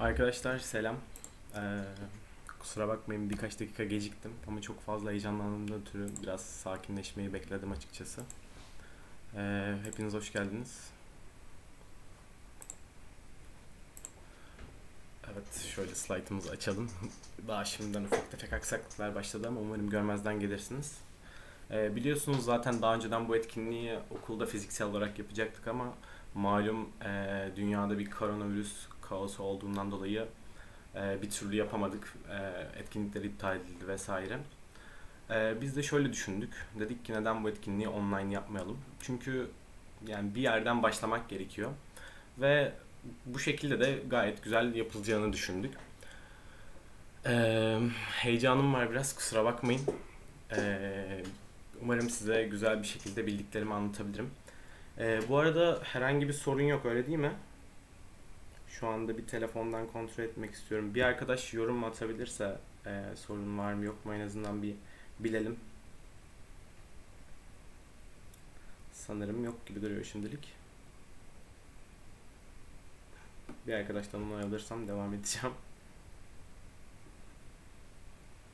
Arkadaşlar selam. Ee, kusura bakmayın birkaç dakika geciktim ama çok fazla heyecanlandığımdan ötürü biraz sakinleşmeyi bekledim açıkçası. Ee, hepiniz hoş geldiniz. Evet şöyle slaytımızı açalım. Daha şimdiden ufak tefek aksaklıklar başladı ama umarım görmezden gelirsiniz. Ee, biliyorsunuz zaten daha önceden bu etkinliği okulda fiziksel olarak yapacaktık ama malum e, dünyada bir koronavirüs kaosu olduğundan dolayı e, bir türlü yapamadık. E, etkinlikler iptal edildi vesaire. E, biz de şöyle düşündük. Dedik ki neden bu etkinliği online yapmayalım? Çünkü yani bir yerden başlamak gerekiyor. Ve bu şekilde de gayet güzel yapılacağını düşündük. E, heyecanım var biraz kusura bakmayın. E, umarım size güzel bir şekilde bildiklerimi anlatabilirim. E, bu arada herhangi bir sorun yok öyle değil mi? Şu anda bir telefondan kontrol etmek istiyorum. Bir arkadaş yorum atabilirse e, sorun var mı yok mu en azından bir bilelim. Sanırım yok gibi duruyor şimdilik. Bir arkadaştan onay alırsam devam edeceğim.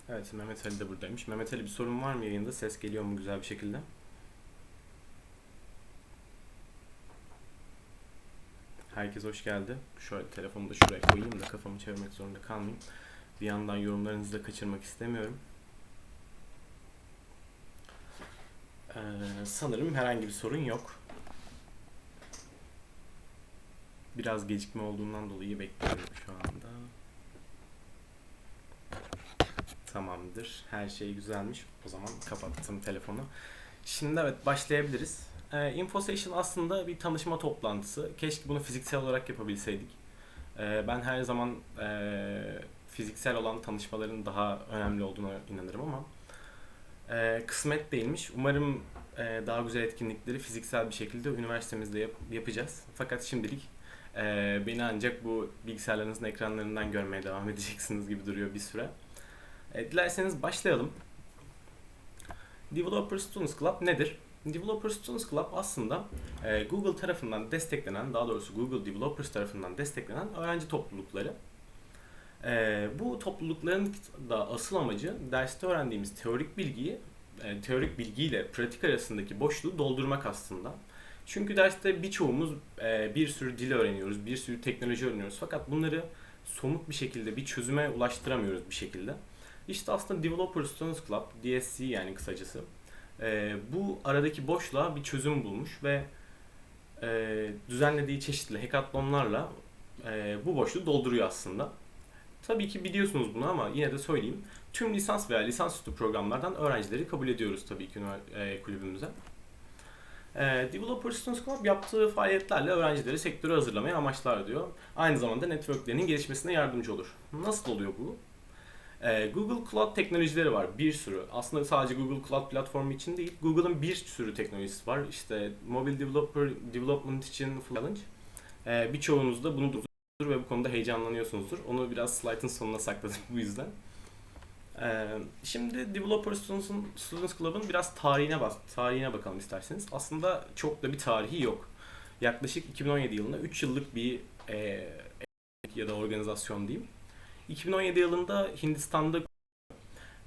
Evet Mehmet Ali de buradaymış. Mehmet Ali bir sorun var mı yayında? Ses geliyor mu güzel bir şekilde? Herkes hoş geldi. Şöyle telefonu da şuraya koyayım da kafamı çevirmek zorunda kalmayayım. Bir yandan yorumlarınızı da kaçırmak istemiyorum. Ee, sanırım herhangi bir sorun yok. Biraz gecikme olduğundan dolayı bekliyorum şu anda. Tamamdır. Her şey güzelmiş. O zaman kapattım telefonu. Şimdi evet başlayabiliriz. E, InfoSession aslında bir tanışma toplantısı. Keşke bunu fiziksel olarak yapabilseydik. E, ben her zaman e, fiziksel olan tanışmaların daha önemli olduğuna inanırım ama e, kısmet değilmiş. Umarım e, daha güzel etkinlikleri fiziksel bir şekilde üniversitemizde yap- yapacağız. Fakat şimdilik e, beni ancak bu bilgisayarlarınızın ekranlarından görmeye devam edeceksiniz gibi duruyor bir süre. E, dilerseniz başlayalım. Developer Students Club nedir? Developer Students Club aslında e, Google tarafından desteklenen, daha doğrusu Google Developers tarafından desteklenen öğrenci toplulukları. E, bu toplulukların da asıl amacı derste öğrendiğimiz teorik bilgiyi, e, teorik bilgiyle pratik arasındaki boşluğu doldurmak aslında. Çünkü derste birçoğumuz e, bir sürü dil öğreniyoruz, bir sürü teknoloji öğreniyoruz. Fakat bunları somut bir şekilde bir çözüme ulaştıramıyoruz bir şekilde. İşte aslında Developer Students Club, DSC yani kısacası e, bu aradaki boşluğa bir çözüm bulmuş ve e, düzenlediği çeşitli hackathonlarla e, bu boşluğu dolduruyor aslında. Tabii ki biliyorsunuz bunu ama yine de söyleyeyim. Tüm lisans veya lisansüstü programlardan öğrencileri kabul ediyoruz tabii ki e, kulübümüze. E, Developer Students Club yaptığı faaliyetlerle öğrencileri sektöre hazırlamaya amaçlar diyor. Aynı zamanda networklerinin gelişmesine yardımcı olur. Nasıl oluyor bu? Ee, Google Cloud teknolojileri var bir sürü. Aslında sadece Google Cloud platformu için değil, Google'ın bir sürü teknolojisi var. İşte mobile developer development için Challenge. Ee, birçoğunuz da bunu duyduğunuzdur ve bu konuda heyecanlanıyorsunuzdur. Onu biraz slide'ın sonuna sakladım bu yüzden. Ee, şimdi Developer Students, Students Club'ın biraz tarihine bak tarihine bakalım isterseniz. Aslında çok da bir tarihi yok. Yaklaşık 2017 yılında 3 yıllık bir e, ya da organizasyon diyeyim. 2017 yılında Hindistan'da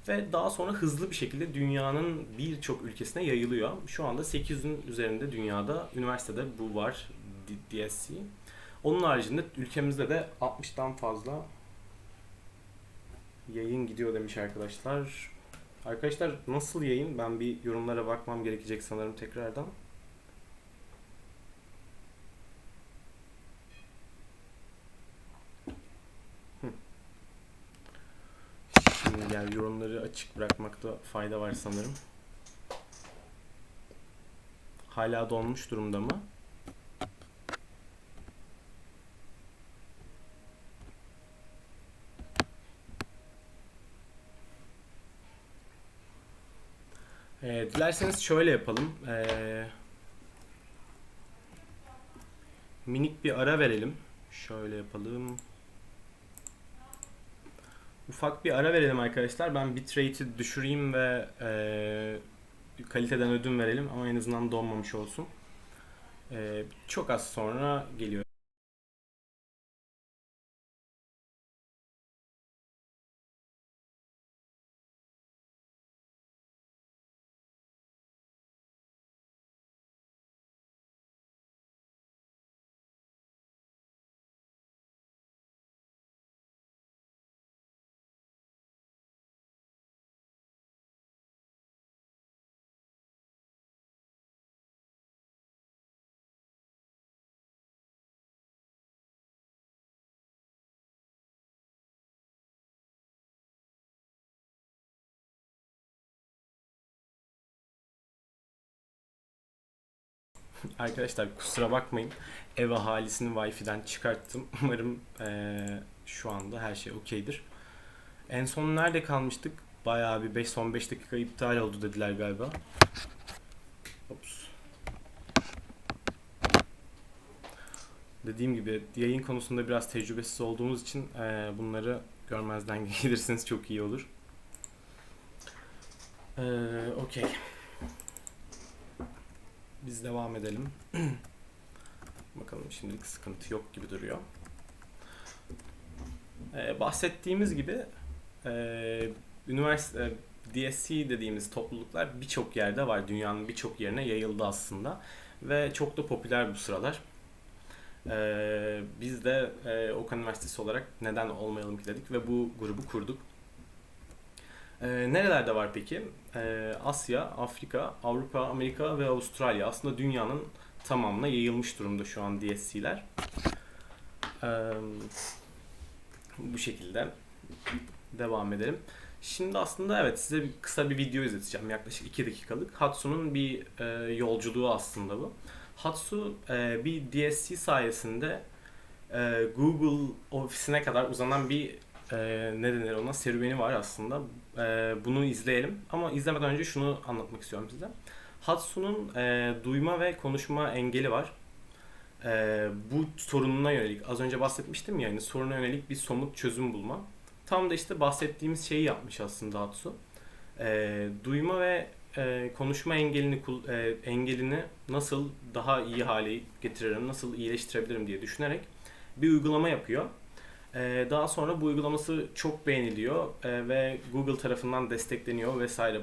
ve daha sonra hızlı bir şekilde dünyanın birçok ülkesine yayılıyor. Şu anda 800'ün üzerinde dünyada üniversitede bu var DSC. Onun haricinde ülkemizde de 60'tan fazla yayın gidiyor demiş arkadaşlar. Arkadaşlar nasıl yayın? Ben bir yorumlara bakmam gerekecek sanırım tekrardan. Şimdi yani yorumları açık bırakmakta fayda var sanırım. Hala donmuş durumda mı? Ee, dilerseniz şöyle yapalım. Ee, minik bir ara verelim. Şöyle yapalım. Ufak bir ara verelim arkadaşlar. Ben bitrate'i düşüreyim ve e, kaliteden ödün verelim ama en azından donmamış olsun. E, çok az sonra geliyor. Arkadaşlar kusura bakmayın. Ev ahalisini Wi-Fi'den çıkarttım. Umarım eee, şu anda her şey okeydir. En son nerede kalmıştık? Bayağı bir 5 son 5 dakika iptal oldu dediler galiba. Ops. Dediğim gibi yayın konusunda biraz tecrübesiz olduğumuz için eee, bunları görmezden gelirseniz çok iyi olur. Eee Okey. Biz devam edelim. Bakalım şimdilik sıkıntı yok gibi duruyor. Ee, bahsettiğimiz gibi e, üniversite DSC dediğimiz topluluklar birçok yerde var. Dünyanın birçok yerine yayıldı aslında. Ve çok da popüler bu sıralar. Ee, biz de e, Okan Üniversitesi olarak neden olmayalım ki dedik ve bu grubu kurduk. Ee, nerelerde var peki? Ee, Asya, Afrika, Avrupa, Amerika ve Avustralya. Aslında dünyanın tamamına yayılmış durumda şu an DSC'ler. Ee, bu şekilde devam edelim. Şimdi aslında evet size bir, kısa bir video izleteceğim. Yaklaşık 2 dakikalık. Hatsu'nun bir e, yolculuğu aslında bu. Hatsu e, bir DSC sayesinde e, Google ofisine kadar uzanan bir e, ne denir ona serüveni var aslında. E, bunu izleyelim. Ama izlemeden önce şunu anlatmak istiyorum size. Hatsu'nun e, duyma ve konuşma engeli var. E, bu sorununa yönelik, az önce bahsetmiştim ya, yani soruna yönelik bir somut çözüm bulma. Tam da işte bahsettiğimiz şeyi yapmış aslında Hatsu. E, duyma ve e, konuşma engelini e, engelini nasıl daha iyi hale getiririm, nasıl iyileştirebilirim diye düşünerek bir uygulama yapıyor. E, daha sonra bu uygulaması çok beğeniliyor e, ve Google tarafından destekleniyor vesaire.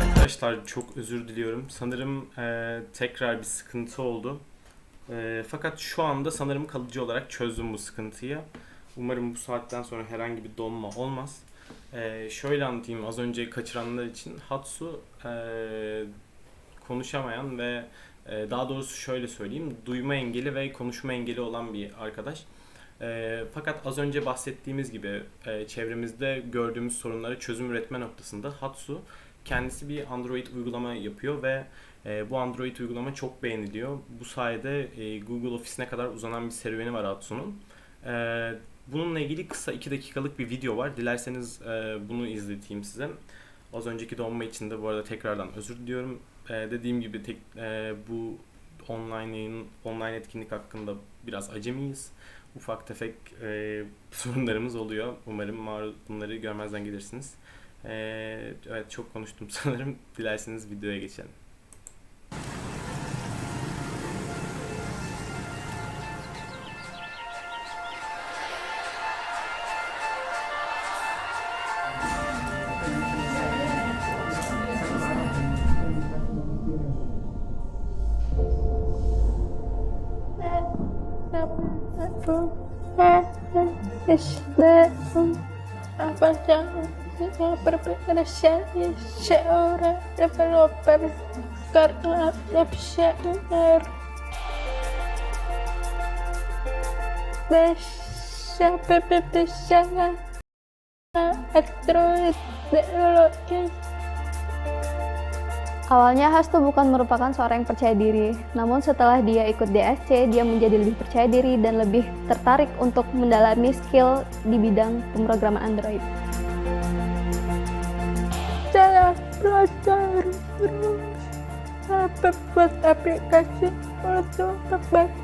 Arkadaşlar çok özür diliyorum. Sanırım e, tekrar bir sıkıntı oldu. E, fakat şu anda sanırım kalıcı olarak çözdüm bu sıkıntıyı. Umarım bu saatten sonra herhangi bir donma olmaz. E, şöyle anlatayım az önce kaçıranlar için. Hatsu e, konuşamayan ve e, daha doğrusu şöyle söyleyeyim. Duyma engeli ve konuşma engeli olan bir arkadaş. E, fakat az önce bahsettiğimiz gibi e, çevremizde gördüğümüz sorunlara çözüm üretme noktasında Hatsu kendisi bir Android uygulama yapıyor ve e, bu Android uygulama çok beğeniliyor. Bu sayede e, Google Office'ine kadar uzanan bir serüveni var Atsu'nun. E, bununla ilgili kısa 2 dakikalık bir video var. Dilerseniz e, bunu izleteyim size. Az önceki donma için de bu arada tekrardan özür diliyorum. E, dediğim gibi tek, e, bu online yayın, online etkinlik hakkında biraz acemiyiz. Ufak tefek e, sorunlarımız oluyor. Umarım mar- bunları görmezden gelirsiniz. Ee, evet çok konuştum sanırım. Dilerseniz videoya geçelim. Developer Awalnya Hastu bukan merupakan seorang yang percaya diri, namun setelah dia ikut DSC, dia menjadi lebih percaya diri dan lebih tertarik untuk mendalami skill di bidang pemrograman Android. Belajar terus saya membuat aplikasi untuk membantu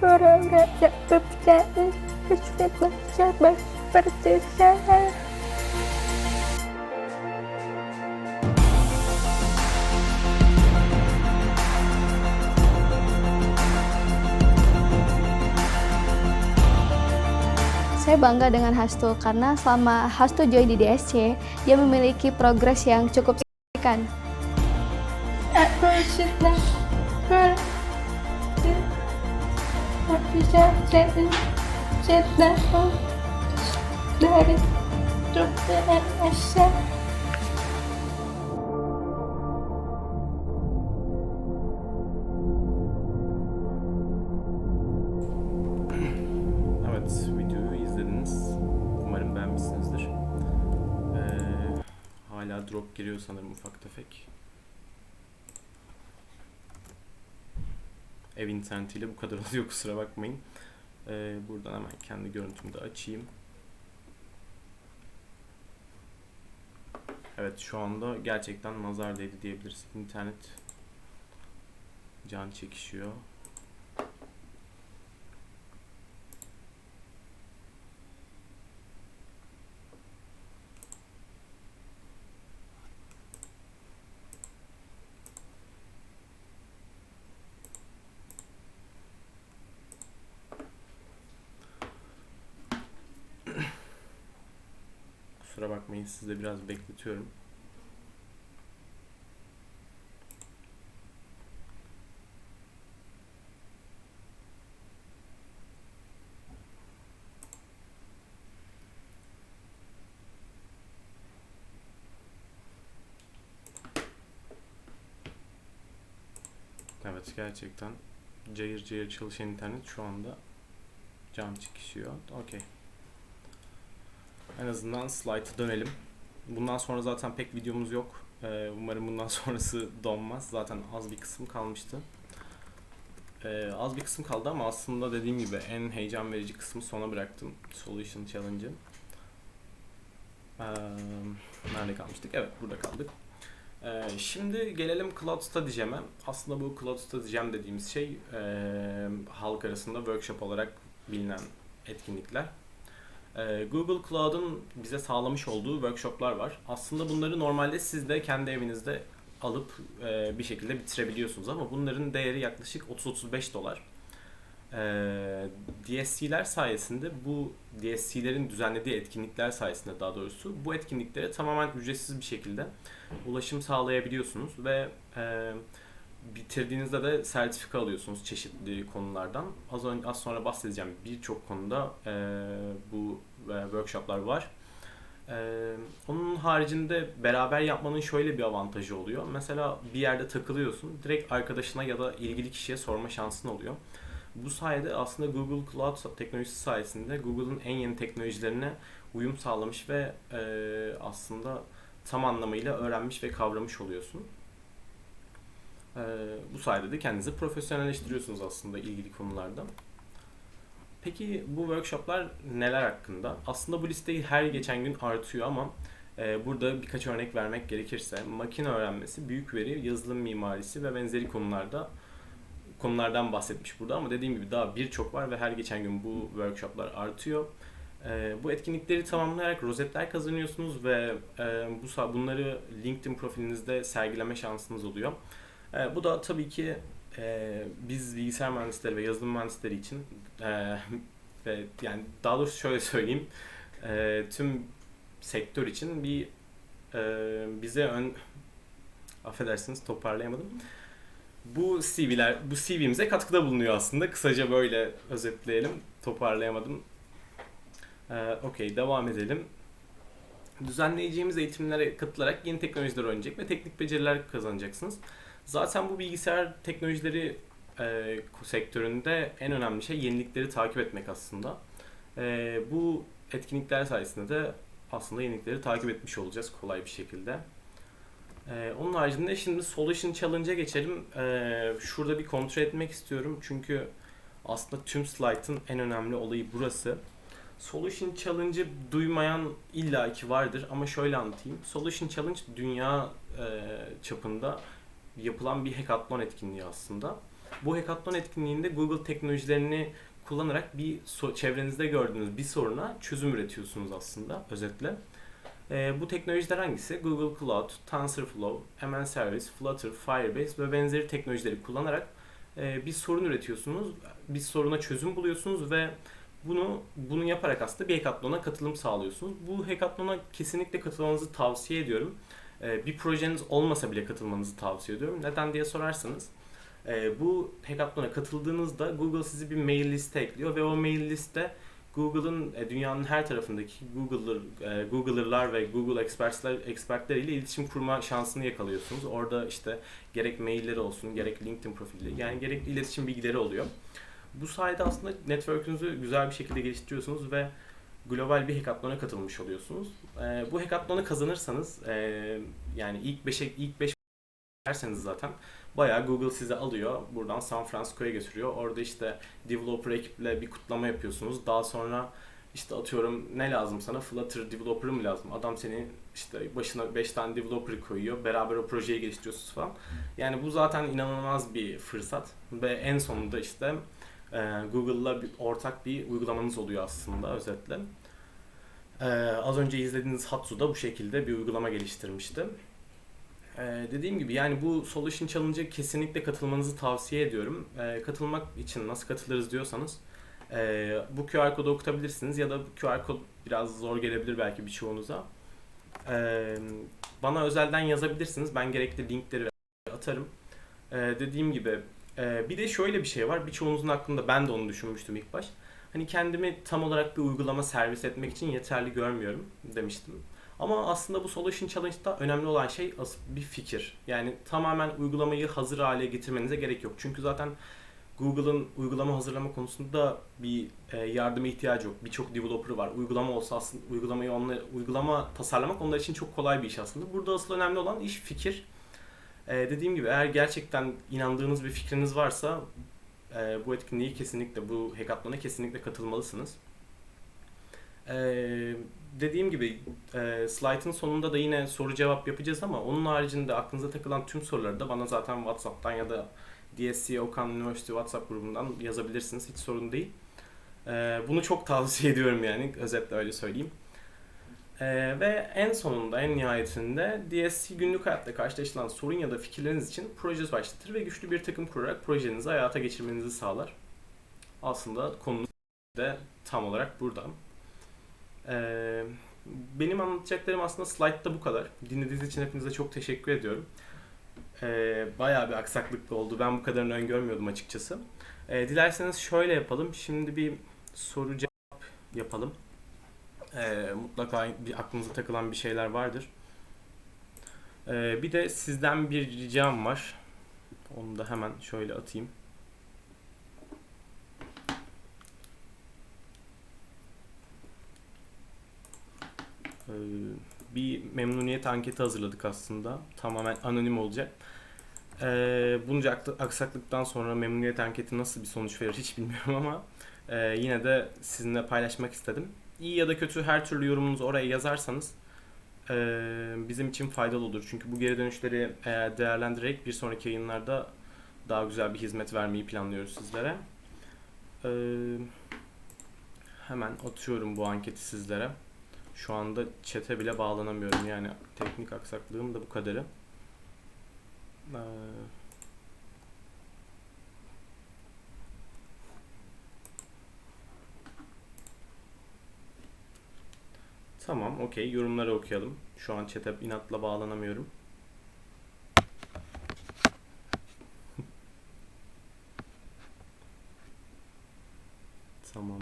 orang-orang yang mempunyai kesulitan seperti saya. Saya bangga dengan Hastu karena selama Hastu join di DSC, dia memiliki progres yang cukup Kan. Approach it na. Girl. Official set in. Set na. Dari. Tupi at asya. Giriyor sanırım ufak tefek. Ev internetiyle bu kadar oluyor kusura bakmayın. Ee, buradan hemen kendi görüntümü de açayım. Evet şu anda gerçekten nazar değdi diyebiliriz. İnternet can çekişiyor. Kusura bakmayın sizi de biraz bekletiyorum. Evet gerçekten cayır cayır çalışan internet şu anda cam çıkışıyor. Okey. En azından slide'a dönelim. Bundan sonra zaten pek videomuz yok. Ee, umarım bundan sonrası donmaz. Zaten az bir kısım kalmıştı. Ee, az bir kısım kaldı ama aslında dediğim gibi en heyecan verici kısmı sona bıraktım. Solution Challenge'ı. Ee, nerede kalmıştık? Evet burada kaldık. Ee, şimdi gelelim Cloud Jam'e. Aslında bu Cloud Jam dediğimiz şey e, halk arasında workshop olarak bilinen etkinlikler. Ee, Google Cloud'un bize sağlamış olduğu workshoplar var. Aslında bunları normalde siz de kendi evinizde alıp e, bir şekilde bitirebiliyorsunuz ama bunların değeri yaklaşık 30-35 dolar. Ee, DSC'ler sayesinde bu DSC'lerin düzenlediği etkinlikler sayesinde daha doğrusu bu etkinliklere tamamen ücretsiz bir şekilde ulaşım sağlayabiliyorsunuz ve e, bitirdiğinizde de sertifika alıyorsunuz çeşitli konulardan. Az önce az sonra bahsedeceğim birçok konuda e, bu workshoplar var. E, onun haricinde beraber yapmanın şöyle bir avantajı oluyor. Mesela bir yerde takılıyorsun, direkt arkadaşına ya da ilgili kişiye sorma şansın oluyor. Bu sayede aslında Google Cloud teknolojisi sayesinde Google'ın en yeni teknolojilerine uyum sağlamış ve e, aslında tam anlamıyla öğrenmiş ve kavramış oluyorsun. Bu sayede de kendinizi profesyonelleştiriyorsunuz aslında ilgili konularda. Peki bu workshoplar neler hakkında? Aslında bu listeyi her geçen gün artıyor ama e, burada birkaç örnek vermek gerekirse makine öğrenmesi, büyük veri, yazılım mimarisi ve benzeri konularda konulardan bahsetmiş burada ama dediğim gibi daha birçok var ve her geçen gün bu workshoplar artıyor. E, bu etkinlikleri tamamlayarak rozetler kazanıyorsunuz ve e, bu bunları LinkedIn profilinizde sergileme şansınız oluyor. E, bu da tabii ki e, biz bilgisayar mühendisleri ve yazılım mühendisleri için e, ve yani daha doğrusu şöyle söyleyeyim e, tüm sektör için bir e, bize ön affedersiniz toparlayamadım. Bu CV'ler, bu CV'mize katkıda bulunuyor aslında. Kısaca böyle özetleyelim. Toparlayamadım. Ee, Okey, devam edelim. Düzenleyeceğimiz eğitimlere katılarak yeni teknolojiler öğrenecek ve teknik beceriler kazanacaksınız. Zaten bu bilgisayar teknolojileri e, sektöründe en önemli şey yenilikleri takip etmek aslında. E, bu etkinlikler sayesinde de aslında yenilikleri takip etmiş olacağız kolay bir şekilde. E, onun haricinde şimdi Solution Challenge'a geçelim. E, şurada bir kontrol etmek istiyorum çünkü aslında tüm slide'ın en önemli olayı burası. Solution Challenge'ı duymayan illaki vardır ama şöyle anlatayım. Solution Challenge dünya e, çapında yapılan bir hackathon etkinliği aslında. Bu hackathon etkinliğinde Google teknolojilerini kullanarak bir so- çevrenizde gördüğünüz bir soruna çözüm üretiyorsunuz aslında özetle. E, bu teknolojiler hangisi? Google Cloud, TensorFlow, ML Service, Flutter, Firebase ve benzeri teknolojileri kullanarak e, bir sorun üretiyorsunuz. Bir soruna çözüm buluyorsunuz ve bunu bunu yaparak aslında bir hackathon'a katılım sağlıyorsunuz. Bu hackathon'a kesinlikle katılmanızı tavsiye ediyorum. Ee, bir projeniz olmasa bile katılmanızı tavsiye ediyorum. Neden diye sorarsanız e, bu hackathon'a katıldığınızda Google sizi bir mail liste ekliyor ve o mail liste Google'ın e, dünyanın her tarafındaki Google'lar, e, ve Google expertler expertleriyle iletişim kurma şansını yakalıyorsunuz. Orada işte gerek mailleri olsun, gerek LinkedIn profili, yani gerekli iletişim bilgileri oluyor. bu sayede aslında network'ünüzü güzel bir şekilde geliştiriyorsunuz ve global bir hackathon'a katılmış oluyorsunuz. Ee, bu hackathon'u kazanırsanız e, yani ilk 5'e ilk 5 derseniz zaten bayağı Google sizi alıyor. Buradan San Francisco'ya götürüyor. Orada işte developer ekiple bir kutlama yapıyorsunuz. Daha sonra işte atıyorum ne lazım sana? Flutter developer mı lazım? Adam seni işte başına 5 tane developer koyuyor. Beraber o projeyi geliştiriyorsunuz falan. Yani bu zaten inanılmaz bir fırsat. Ve en sonunda işte e, Google'la bir, ortak bir uygulamanız oluyor aslında özetle. E, az önce izlediğiniz Hatsu da bu şekilde bir uygulama geliştirmişti. Ee, dediğim gibi yani bu Solution Challenge'a kesinlikle katılmanızı tavsiye ediyorum. Ee, katılmak için nasıl katılırız diyorsanız e, bu QR kodu okutabilirsiniz ya da bu QR kod biraz zor gelebilir belki birçoğunuza. Ee, bana özelden yazabilirsiniz. Ben gerekli linkleri atarım. Ee, dediğim gibi e, bir de şöyle bir şey var. Birçoğunuzun aklında ben de onu düşünmüştüm ilk baş. Hani kendimi tam olarak bir uygulama servis etmek için yeterli görmüyorum demiştim. Ama aslında bu Solution Challenge'da önemli olan şey bir fikir. Yani tamamen uygulamayı hazır hale getirmenize gerek yok. Çünkü zaten Google'ın uygulama hazırlama konusunda bir e, yardıma ihtiyacı yok. Birçok developer var. Uygulama olsa aslında uygulamayı onlar, uygulama tasarlamak onlar için çok kolay bir iş aslında. Burada asıl önemli olan iş fikir. E, dediğim gibi eğer gerçekten inandığınız bir fikriniz varsa e, bu etkinliği kesinlikle, bu hackathon'a kesinlikle katılmalısınız. Ee, dediğim gibi e, slaytın sonunda da yine soru cevap yapacağız ama onun haricinde aklınıza takılan tüm soruları da bana zaten WhatsApp'tan ya da DSC Okan Üniversite WhatsApp grubundan yazabilirsiniz. Hiç sorun değil. Ee, bunu çok tavsiye ediyorum yani. Özetle öyle söyleyeyim. Ee, ve en sonunda, en nihayetinde DSC günlük hayatta karşılaşılan sorun ya da fikirleriniz için proje başlatır ve güçlü bir takım kurarak projenizi hayata geçirmenizi sağlar. Aslında konumuz de tam olarak burada. Ee, benim anlatacaklarım aslında slide'da bu kadar. Dinlediğiniz için hepinize çok teşekkür ediyorum. Ee, bayağı bir aksaklıklı oldu. Ben bu kadarını öngörmüyordum açıkçası. Ee, dilerseniz şöyle yapalım. Şimdi bir soru cevap yapalım. Ee, mutlaka bir aklınıza takılan bir şeyler vardır. Ee, bir de sizden bir ricam var. Onu da hemen şöyle atayım. Ee, bir memnuniyet anketi hazırladık aslında. Tamamen anonim olacak. Bunca aklı- aksaklıktan sonra memnuniyet anketi nasıl bir sonuç verir hiç bilmiyorum ama e, yine de sizinle paylaşmak istedim. İyi ya da kötü her türlü yorumunuzu oraya yazarsanız bizim için faydalı olur. Çünkü bu geri dönüşleri eğer değerlendirerek bir sonraki yayınlarda daha güzel bir hizmet vermeyi planlıyoruz sizlere. Hemen atıyorum bu anketi sizlere. Şu anda chat'e bile bağlanamıyorum yani teknik aksaklığım da bu kadarı. Tamam, okey. Yorumları okuyalım. Şu an chat'e inatla bağlanamıyorum. Tamam.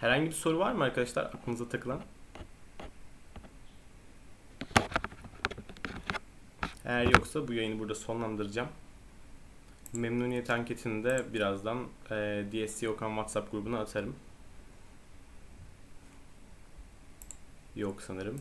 Herhangi bir soru var mı arkadaşlar aklınıza takılan? Eğer yoksa bu yayını burada sonlandıracağım. Memnuniyet anketini de birazdan e, DSC Okan WhatsApp grubuna atarım. Yok sanırım.